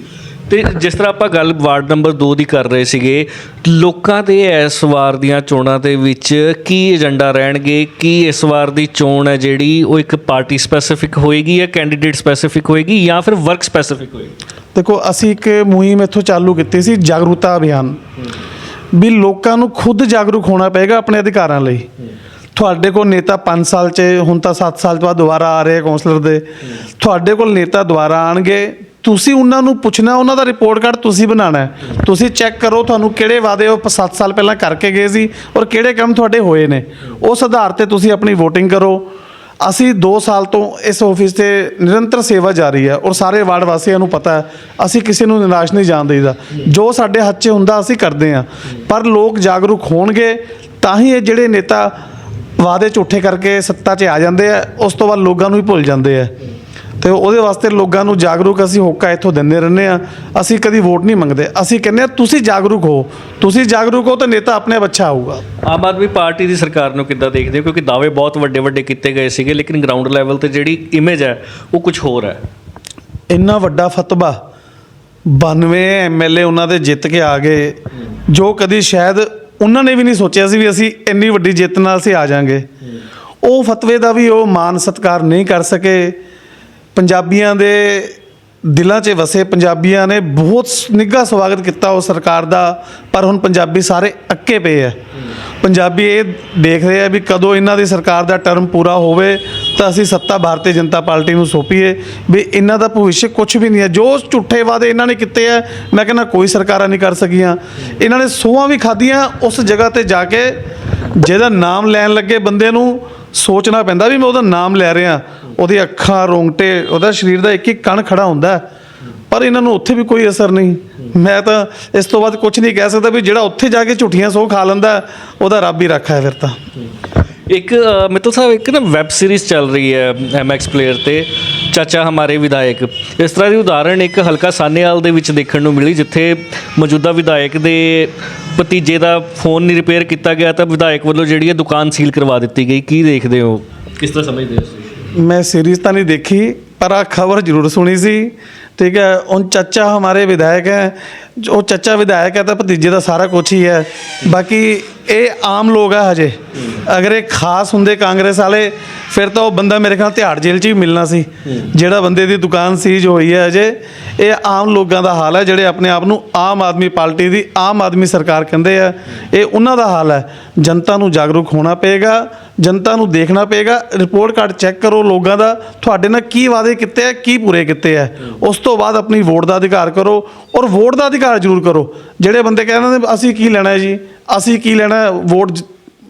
ਤੇ ਜਿਸ ਤਰ੍ਹਾਂ ਆਪਾਂ ਗੱਲ ਵਾਰਡ ਨੰਬਰ 2 ਦੀ ਕਰ ਰਹੇ ਸੀਗੇ, ਲੋਕਾਂ ਦੇ ਇਸ ਵਾਰ ਦੀਆਂ ਚੋਣਾਂ ਦੇ ਵਿੱਚ ਕੀ ਏਜੰਡਾ ਰਹਿਣਗੇ, ਕੀ ਇਸ ਵਾਰ ਦੀ ਚੋਣ ਹੈ ਜਿਹੜੀ ਉਹ ਇੱਕ ਪਾਰਟੀ ਸਪੈਸੀਫਿਕ ਹੋਏਗੀ ਜਾਂ ਕੈਂਡੀਡੇਟ ਸਪੈਸੀਫਿਕ ਹੋਏਗੀ ਜਾਂ ਫਿਰ ਵਰਕ ਸਪੈਸੀਫਿਕ ਹੋਏਗੀ? ਦੇਖੋ, ਅਸੀਂ ਇੱਕ ਮੁਹਿੰਮ ਇੱਥੋਂ ਚਾਲੂ ਕੀਤੀ ਸੀ, ਜਾਗਰੂਕਤਾ ਅਭਿਆਨ। ਵੀ ਲੋਕਾਂ ਨੂੰ ਖੁਦ ਜਾਗਰੂਕ ਹੋਣਾ ਪਏਗਾ ਆਪਣੇ ਅਧਿਕਾਰਾਂ ਲਈ। ਤੁਹਾਡੇ ਕੋਲ ਨੇਤਾ 5 ਸਾਲ 'ਚ, ਹੁਣ ਤਾਂ 7 ਸਾਲ ਤੋਂ ਬਾਅਦ ਦੁਬਾਰਾ ਆ ਰਹੇ ਕੌਂਸਲਰ ਦੇ। ਤੁਹਾਡੇ ਕੋਲ ਨੇਤਾ ਦੁਬਾਰਾ ਆਣਗੇ ਤੁਸੀਂ ਉਹਨਾਂ ਨੂੰ ਪੁੱਛਣਾ, ਉਹਨਾਂ ਦਾ ਰਿਪੋਰਟ ਕਾਰਡ ਤੁਸੀਂ ਬਣਾਉਣਾ ਹੈ। ਤੁਸੀਂ ਚੈੱਕ ਕਰੋ ਤੁਹਾਨੂੰ ਕਿਹੜੇ ਵਾਅਦੇ ਉਹ 7 ਸਾਲ ਪਹਿਲਾਂ ਕਰਕੇ ਗਏ ਸੀ ਔਰ ਕਿਹੜੇ ਕੰਮ ਤੁਹਾਡੇ ਹੋਏ ਨੇ। ਉਸ ਆਧਾਰ ਤੇ ਤੁਸੀਂ ਆਪਣੀ VOTING ਕਰੋ। ਅਸੀਂ 2 ਸਾਲ ਤੋਂ ਇਸ ਆਫਿਸ ਤੇ ਨਿਰੰਤਰ ਸੇਵਾ ਜਾਰੀ ਹੈ ਔਰ ਸਾਰੇ ਵਾਰਡ ਵਾਸੀਆਂ ਨੂੰ ਪਤਾ ਹੈ, ਅਸੀਂ ਕਿਸੇ ਨੂੰ ਨਿਰਾਸ਼ ਨਹੀਂ ਜਾਣ ਦੇਈਦਾ। ਜੋ ਸਾਡੇ ਹੱਥ 'ਚ ਹੁੰਦਾ, ਅਸੀਂ ਕਰਦੇ ਹਾਂ। ਪਰ ਲੋਕ ਜਾਗਰੂਕ ਹੋਣਗੇ, ਤਾਂ ਹੀ ਇਹ ਜਿਹੜੇ ਨੇਤਾ ਵਾਅਦੇ ਝੂਠੇ ਕਰਕੇ ਸੱਤਾ 'ਚ ਆ ਜਾਂਦੇ ਆ, ਉਸ ਤੋਂ ਬਾਅਦ ਲੋਕਾਂ ਨੂੰ ਹੀ ਭੁੱਲ ਜਾਂਦੇ ਆ। ਤੇ ਉਹਦੇ ਵਾਸਤੇ ਲੋਕਾਂ ਨੂੰ ਜਾਗਰੂਕ ਅਸੀਂ ਹੋਕਾ ਇੱਥੋਂ ਦਿੰਦੇ ਰਹਿੰਦੇ ਆ ਅਸੀਂ ਕਦੀ ਵੋਟ ਨਹੀਂ ਮੰਗਦੇ। ਅਸੀਂ ਕਹਿੰਦੇ ਆ ਤੁਸੀਂ ਜਾਗਰੂਕ ਹੋ। ਤੁਸੀਂ ਜਾਗਰੂਕ ਹੋ ਤਾਂ ਨੇਤਾ ਆਪਣੇ ਆਪ ਅੱਛਾ ਆਊਗਾ ਆਮ ਆਦਮੀ ਪਾਰਟੀ ਦੀ ਸਰਕਾਰ ਨੂੰ ਕਿੱਦਾਂ ਦੇਖਦੇ ਹੋ? ਕਿਉਂਕਿ ਦਾਅਵੇ ਬਹੁਤ ਵੱਡੇ ਵੱਡੇ ਕੀਤੇ ਗਏ ਸੀਗੇ ਲੇਕਿਨ ਗਰਾਊਂਡ ਲੈਵਲ ਤੇ ਜਿਹੜੀ ਇਮੇਜ ਹੈ ਉਹ ਕੁਝ ਹੋਰ ਹੈ। ਇੰਨਾ ਵੱਡਾ ਫਤਵਾ 92 ਐਮਐਲਏ ਉਹਨਾਂ ਦੇ ਜਿੱਤ ਕੇ ਆ ਗਏ ਜੋ ਕਦੀ ਸ਼ਾਇਦ ਉਹਨਾਂ ਨੇ ਵੀ ਨਹੀਂ ਸੋਚਿਆ ਸੀ ਵੀ ਅਸੀਂ ਇੰਨੀ ਵੱਡੀ ਜਿੱਤ ਨਾਲ ਅਸੀਂ ਆ ਜਾਾਂਗੇ। ਉਹ ਫਤਵੇ ਦਾ ਵੀ ਉਹ ਮਾਨ ਸਤਕਾਰ ਨਹੀਂ ਕਰ ਸਕੇ। ਪੰਜਾਬੀਆਂ ਦੇ ਦਿਲਾਂ 'ਚ ਵਸੇ ਪੰਜਾਬੀਆਂ ਨੇ ਬਹੁਤ ਨਿੱਘਾ ਸਵਾਗਤ ਕੀਤਾ ਉਹ ਸਰਕਾਰ ਦਾ, ਪਰ ਹੁਣ ਪੰਜਾਬੀ ਸਾਰੇ ਅੱਕੇ ਪਏ ਆ ਪੰਜਾਬੀ ਇਹ ਦੇਖ ਰਹੇ ਆ ਵੀ ਕਦੋਂ ਇਹਨਾਂ ਦੀ ਸਰਕਾਰ ਦਾ ਟਰਮ ਪੂਰਾ ਹੋਵੇ ਤਾਂ ਅਸੀਂ ਸੱਤਾ ਭਾਰਤੀ ਜਨਤਾ ਪਾਰਟੀ ਨੂੰ ਸੌਂਪੀਏ ਵੀ ਇਹਨਾਂ ਦਾ ਭਵਿੱਖ ਕੁਝ ਵੀ ਨਹੀਂ ਹੈ। ਜੋ ਝੂਠੇ ਵਾਅਦੇ ਇਹਨਾਂ ਨੇ ਕੀਤੇ ਆ, ਮੈਂ ਕਹਿੰਦਾ ਕੋਈ ਸਰਕਾਰਾਂ ਨਹੀਂ ਕਰ ਸਕੀਆਂ। ਇਹਨਾਂ ਨੇ ਸੋਹਾਂ ਵੀ ਖਾਧੀਆਂ ਉਸ ਜਗ੍ਹਾ ਤੇ ਜਾ ਕੇ ਜਿਹਦਾ ਨਾਮ ਲੈਣ ਲੱਗੇ ਬੰਦੇ ਨੂੰ ਸੋਚਣਾ ਪੈਂਦਾ ਵੀ ਮੈਂ ਉਹਦਾ ਨਾਮ ਲੈ ਰਿਹਾ। ਉਹਦੀ ਅੱਖਾਂ, ਰੋਂਗਟੇ, ਉਹਦਾ ਸਰੀਰ ਦਾ ਇੱਕ ਇੱਕ ਕਣ ਖੜਾ ਹੁੰਦਾ। ਪਰ ਇਹਨਾਂ ਨੂੰ ਉੱਥੇ ਵੀ ਕੋਈ ਅਸਰ ਨਹੀਂ। ਮੈਂ ਤਾਂ ਇਸ ਤੋਂ ਬਾਅਦ ਕੁਝ ਨਹੀਂ ਕਹਿ ਸਕਦਾ ਵੀ ਜਿਹੜਾ ਉੱਥੇ ਜਾ ਕੇ ਝੂਠੀਆਂ ਸੋ ਖਾ ਲੈਂਦਾ, ਉਹਦਾ ਰੱਬ ਹੀ ਰੱਖਾ ਹੈ ਫਿਰ ਤਾਂ। ਇੱਕ ਅ, ਮਿੱਤਲ ਸਾਹਿਬ ਇੱਕ ਨਾ ਵੈਬ ਸੀਰੀਜ਼ ਚੱਲ ਰਹੀ ਹੈ ਐਮਐਕਸ ਪਲੇਅਰ ਤੇ ਚਾਚਾ ਹਮਾਰੇ ਵਿਧਾਇਕ। ਇਸ ਤਰ੍ਹਾਂ ਦੀ ਉਦਾਹਰਣ ਇੱਕ ਹਲਕਾ ਸਾਨੇਵਾਲ ਦੇ ਵਿੱਚ ਦੇਖਣ ਨੂੰ ਮਿਲੀ ਜਿੱਥੇ ਮੌਜੂਦਾ ਵਿਧਾਇਕ ਦੇ ਭਤੀਜੇ ਦਾ ਫੋਨ ਨਹੀਂ ਰਿਪੇਅਰ ਕੀਤਾ ਗਿਆ ਤਾਂ ਵਿਧਾਇਕ ਵੱਲੋਂ ਜਿਹੜੀ ਹੈ ਦੁਕਾਨ ਸੀਲ ਕਰਵਾ ਦਿੱਤੀ ਗਈ। ਕੀ ਦੇਖਦੇ ਹੋ? ਕਿਸ ਤਰ੍ਹਾਂ ਸਮਝਦੇ ਹੋ ਮੈਂ ਸੀਰੀਜ਼ ਤਾਂ ਨਹੀਂ ਦੇਖੀ ਪਰ ਆ ਖਬਰ ਜ਼ਰੂਰ ਸੁਣੀ ਸੀ। ਠੀਕ ਹੈ ਉਹ ਚਾਚਾ ਹਮਾਰੇ ਵਿਧਾਇਕ ਹੈ ਜੋ ਚਾਚਾ ਵਿਧਾਇਕ ਹੈ ਤਾਂ ਭਤੀਜੇ ਦਾ ਸਾਰਾ ਕੁਝ ਹੀ ਹੈ। ਬਾਕੀ ਇਹ ਆਮ ਲੋਕ ਆ ਹਜੇ। ਅਗਰ ਇਹ ਖਾਸ ਹੁੰਦੇ ਕਾਂਗਰਸ ਵਾਲੇ, ਫਿਰ ਤਾਂ ਉਹ ਬੰਦਾ ਮੇਰੇ ਖਿਆਲ ਤਿਹਾੜ ਜੇਲ੍ਹ 'ਚ ਵੀ ਮਿਲਣਾ ਸੀ। ਜਿਹੜਾ ਬੰਦੇ ਦੀ ਦੁਕਾਨ ਸੀਜ ਹੋਈ ਹੈ ਅਜੇ ਇਹ ਆਮ ਲੋਕਾਂ ਦਾ ਹਾਲ ਹੈ, ਜਿਹੜੇ ਆਪਣੇ ਆਪ ਨੂੰ ਆਮ ਆਦਮੀ ਪਾਰਟੀ ਦੀ ਆਮ ਆਦਮੀ ਸਰਕਾਰ ਕਹਿੰਦੇ ਆ, ਇਹ ਉਹਨਾਂ ਦਾ ਹਾਲ ਹੈ। ਜਨਤਾ ਨੂੰ ਜਾਗਰੂਕ ਹੋਣਾ ਪਏਗਾ, ਜਨਤਾ ਨੂੰ ਦੇਖਣਾ ਪਏਗਾ। ਰਿਪੋਰਟ ਕਾਰਡ ਚੈੱਕ ਕਰੋ ਲੋਕਾਂ ਦਾ, ਤੁਹਾਡੇ ਨਾਲ ਕੀ ਵਾਅਦੇ ਕੀਤੇ ਆ, ਕੀ ਪੂਰੇ ਕੀਤੇ ਆ। ਉਸ ਤੋਂ ਬਾਅਦ ਆਪਣੀ ਵੋਟ ਦਾ ਅਧਿਕਾਰ ਕਰੋ ਔਰ ਵੋਟ ਦਾ ਅਧਿਕਾਰ ਜ਼ਰੂਰ ਕਰੋ। ਜਿਹੜੇ ਬੰਦੇ ਕਹਿੰਦੇ ਨੇ, ਅਸੀਂ ਕੀ ਲੈਣਾ ਹੈ ਜੀ? ਅਸੀਂ ਕੀ ਲੈਣਾ ਵੋਟ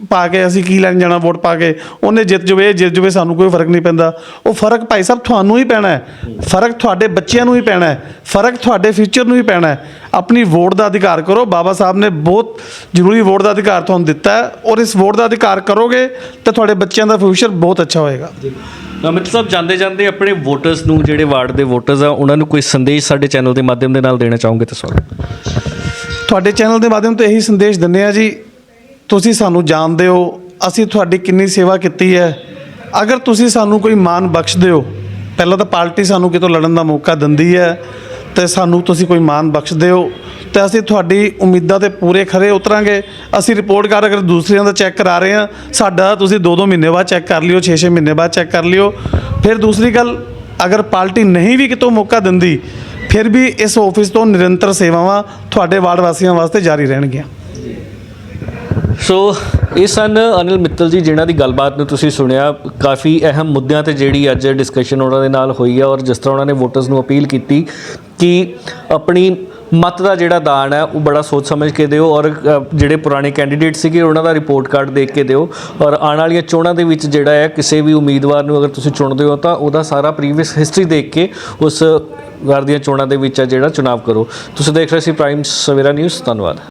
ਪਾ ਕੇ ਅਸੀਂ ਕੀ ਲੈਣ ਜਾਣਾ ਵੋਟ ਪਾ ਕੇ? ਉਹਨੇ ਜਿੱਤ ਜਵੇ ਜਿੱਤ ਜਵੇ ਸਾਨੂੰ ਕੋਈ ਫ਼ਰਕ ਨਹੀਂ ਪੈਂਦਾ। ਉਹ ਫ਼ਰਕ ਭਾਈ ਸਾਹਿਬ ਤੁਹਾਨੂੰ ਹੀ ਪੈਣਾ ਹੈ। ਫ਼ਰਕ ਤੁਹਾਡੇ ਬੱਚਿਆਂ ਨੂੰ ਹੀ ਪੈਣਾ ਹੈ। ਫ਼ਰਕ ਤੁਹਾਡੇ ਫਿਊਚਰ ਨੂੰ ਹੀ ਪੈਣਾ ਹੈ। ਆਪਣੀ ਵੋਟ ਦਾ ਅਧਿਕਾਰ ਕਰੋ। ਬਾਬਾ ਸਾਹਿਬ ਨੇ ਬਹੁਤ ਜ਼ਰੂਰੀ ਵੋਟ ਦਾ ਅਧਿਕਾਰ ਤੁਹਾਨੂੰ ਦਿੱਤਾ ਹੈ ਔਰ ਇਸ ਵੋਟ ਦਾ ਅਧਿਕਾਰ ਕਰੋਗੇ ਤਾਂ ਤੁਹਾਡੇ ਬੱਚਿਆਂ ਦਾ ਫਿਊਚਰ ਬਹੁਤ ਅੱਛਾ ਹੋਏਗਾ। ਮਿੱਤਲ ਸਾਹਿਬ ਜਾਂਦੇ ਜਾਂਦੇ ਆਪਣੇ ਵੋਟਰਸ ਨੂੰ ਜਿਹੜੇ ਵਾਰਡ ਦੇ ਵੋਟਰਸ ਆ ਉਹਨਾਂ ਨੂੰ ਕੋਈ ਸੰਦੇਸ਼ ਸਾਡੇ ਚੈਨਲ ਦੇ ਮਾਧਿਅਮ ਦੇ ਨਾਲ ਦੇਣਾ ਚਾਹੋਗੇ ਤਾਂ ਸਵਾਗਤ ਤੁਹਾਡੇ ਚੈਨਲ ਦੇ ਮਾਧਿਅਮ ਤੋਂ ਇਹੀ ਸੰਦੇਸ਼ ਦਿੰਦੇ ਆ ਜੀ ਤੁਸੀਂ ਸਾਨੂੰ ਜਾਣਦੇ ਹੋ, ਅਸੀਂ ਤੁਹਾਡੀ ਕਿੰਨੀ ਸੇਵਾ ਕੀਤੀ ਹੈ। ਅਗਰ ਤੁਸੀਂ ਸਾਨੂੰ ਕੋਈ ਮਾਨ ਬਖਸ਼ਦੇ ਹੋ, ਪਹਿਲਾਂ ਤਾਂ ਪਾਰਟੀ ਸਾਨੂੰ ਕਿਤੋਂ ਲੜਨ ਦਾ ਮੌਕਾ ਦਿੰਦੀ ਹੈ, ਤੇ ਸਾਨੂੰ ਤੁਸੀਂ ਕੋਈ ਮਾਨ ਬਖਸ਼ਦੇ ਹੋ, ਤੇ ਅਸੀਂ ਤੁਹਾਡੀ ਉਮੀਦਾਂ ਤੇ ਪੂਰੇ ਖਰੇ ਉਤਰਾਂਗੇ। ਅਸੀਂ ਰਿਪੋਰਟ ਕਰ ਅਗਰ ਦੂਸਰਿਆਂ ਦਾ ਚੈੱਕ ਕਰਾ ਰਹੇ ਹਾਂ, ਸਾਡਾ ਤੁਸੀਂ 2-2 ਮਹੀਨੇ ਬਾਅਦ ਚੈੱਕ ਕਰ ਲਿਓ 6-6 ਮਹੀਨੇ ਬਾਅਦ ਚੈੱਕ ਕਰ ਲਿਓ। ਫਿਰ ਦੂਸਰੀ ਗੱਲ, ਅਗਰ ਪਾਰਟੀ ਨਹੀਂ ਵੀ ਕਿਤੋਂ ਮੌਕਾ ਦਿੰਦੀ, ਫਿਰ ਵੀ ਇਸ ਆਫਿਸ ਤੋਂ ਨਿਰੰਤਰ ਸੇਵਾਵਾਂ ਤੁਹਾਡੇ ਵਾਰਡ ਵਾਸੀਆਂ ਵਾਸਤੇ ਜਾਰੀ ਰਹਿਣਗੀਆਂ। ਸੋ ਇਹ ਸਨ ਅਨਿਲ ਮਿੱਤਲ ਜੀ, ਜਿਨ੍ਹਾਂ ਦੀ ਗੱਲਬਾਤ ਨੂੰ ਤੁਸੀਂ ਸੁਣਿਆ। ਕਾਫੀ ਅਹਿਮ ਮੁੱਦਿਆਂ ਤੇ ਜਿਹੜੀ ਅੱਜ ਡਿਸਕਸ਼ਨ ਉਹਨਾਂ ਦੇ ਨਾਲ ਹੋਈ ਹੈ ਔਰ ਜਿਸ ਤਰ੍ਹਾਂ ਉਹਨਾਂ ਨੇ ਵੋਟਰਸ ਨੂੰ ਅਪੀਲ ਕੀਤੀ ਕਿ ਆਪਣੀ ਮਤ ਦਾ ਜਿਹੜਾ ਦਾਨ ਹੈ, ਉਹ ਬੜਾ ਸੋਚ ਸਮਝ ਕੇ ਦਿਓ ਔਰ ਜਿਹੜੇ ਪੁਰਾਣੇ ਕੈਂਡੀਡੇਟ ਸੀਗੇ, ਉਹਨਾਂ ਦਾ ਰਿਪੋਰਟ ਕਾਰਡ ਦੇਖ ਕੇ ਦਿਓ। ਔਰ ਆਉਣ ਵਾਲੀਆਂ ਚੋਣਾਂ ਦੇ ਵਿੱਚ ਜਿਹੜਾ ਹੈ, ਕਿਸੇ ਵੀ ਉਮੀਦਵਾਰ ਨੂੰ ਅਗਰ ਤੁਸੀਂ ਚੁਣਦੇ ਹੋ ਤਾਂ ਉਹਦਾ ਸਾਰਾ ਪ੍ਰੀਵੀਅਸ ਹਿਸਟਰੀ ਦੇਖ ਕੇ ਉਸ ਵਾਰ ਦੀਆਂ ਚੋਣਾਂ ਦੇ ਵਿੱਚ ਜਿਹੜਾ ਚੁਣਾਵ ਕਰੋ। ਤੁਸੀਂ ਦੇਖ ਰਹੇ ਸੀ ਪ੍ਰਾਈਮ ਸਵੇਰਾ ਨਿਊਜ਼ ਧੰਨਵਾਦ।